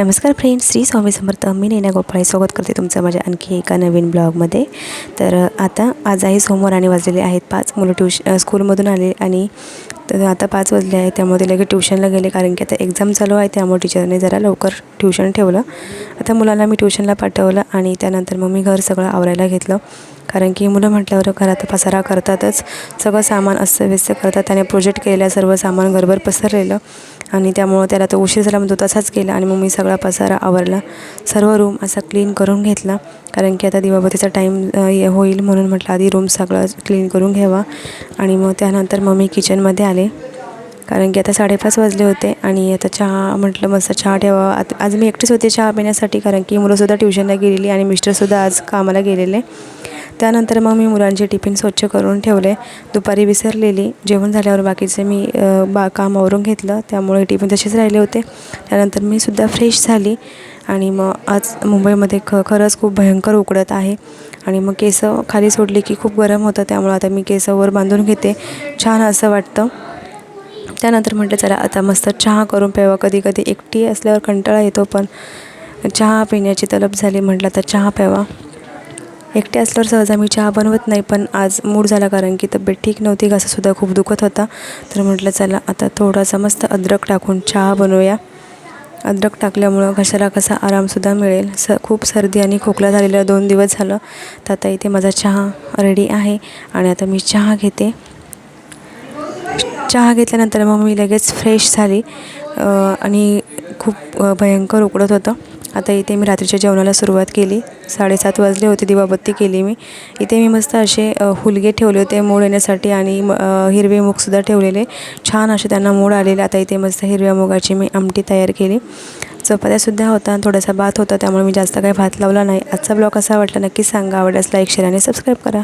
नमस्कार फ्रेंड्स श्री स्वामी समर्थ. मी नैना गोपाळे. स्वागत करते तुमचं माझ्या आणखी एका नवीन ब्लॉगमध्ये. तर आता आज आहे सोमवार आणि वाजलेले आहेत पाच. मुलं ट्यूश स्कूलमधून आले आणि तर आता पाच वाजले आहे त्यामुळे ते लगेच ट्युशनला गेले कारण की आता एक्झाम चालू आहे. त्यामुळे टीचरने जरा लवकर ट्युशन ठेवलं. आता मुलाला मी ट्युशनला पाठवलं आणि त्यानंतर मग मी घर सगळं आवरायला घेतलं. कारण की मुलं म्हटल्यावर घरात पसारा करतातच. सगळं सामान अस्तव्यस्त करतात. त्याने प्रोजेक्ट केलेलं सर्व सामान घरभर पसरलेलं. आणि त्यामुळं त्याला तो उशीर झाला म्हणजे तो तसाच केला आणि मग मी सगळा पसारा आवरला. सर्व रूम असा क्लीन करून घेतला. कारण की आता दिवाबतीचा टाईम होईल म्हणून म्हटलं आधी रूम सगळं क्लीन करून घ्यावा. आणि मग त्यानंतर मग मी किचनमध्ये आले. कारण की आता साडेपाच वाजले होते आणि आता चहा म्हटलं मस्त चहा ठेवा आज मी एकटीच होते चहा पिण्यासाठी कारण की मुलंसुद्धा ट्युशनला गेलेली आणि मिस्टरसुद्धा आज कामाला गेलेले. त्यानंतर मग मी मुलांचे टिफिन स्वच्छ करून ठेवले. दुपारी विसरलेली. जेवण झाल्यावर बाकीचे मी बा काम आवरून घेतलं. त्यामुळे टिफिन तसेच राहिले होते. त्यानंतर मी सुद्धा फ्रेश झाली आणि मग आज मुंबईमध्ये ख खरंच खूप भयंकर उकडत आहे. आणि मग केस खाली सोडली की खूप गरम होतं. त्यामुळं आता मी केसवर बांधून घेते. छान असं वाटतं. त्यानंतर म्हटलं चला आता मस्त चहा करून प्यावा. कधी कधी एकटी असल्यावर कंटाळा येतो पण चहा पिण्याची तलब झाली म्हटलं तर चहा प्यावा. एकटे असल्यावर सहजा मी चहा बनवत नाही पण आज मूड झाला कारण की तब्येत ठीक नव्हती घासासुद्धा खूप दुखत होता. तर म्हटलं चला आता थोडासा मस्त अद्रक टाकून चहा बनवूया. अद्रक टाकल्यामुळं घशाला कसा आरामसुद्धा मिळेल. स खूप सर्दी आणि खोकला झालेला दोन दिवस झालं. तर आता इथे माझा चहा रेडी आहे आणि आता मी चहा घेते. चहा घेतल्यानंतर मग मी लगेच फ्रेश झाली. आणि खूप भयंकर उकडत होतं. आता इथे मी रात्रीच्या जेवणाला सुरुवात केली. साडेसात वाजले होते दिवाबत्ती केली मी. इथे मी मस्त असे हुलगे ठेवले होते मोड येण्यासाठी आणि हिरवे मूगसुद्धा ठेवलेले. छान असे त्यांना मोड आलेले. आता इथे मस्त हिरव्या मुगाची मी आमटी तयार केली. चपात्यासुद्धा होता आणि थोडासा भात होता त्यामुळे मी जास्त काही भात लावला नाही. आजचा ब्लॉग असा वाटला नक्की सांगा. आवडल्यास लाईक शेअर आणि सबस्क्राईब करा.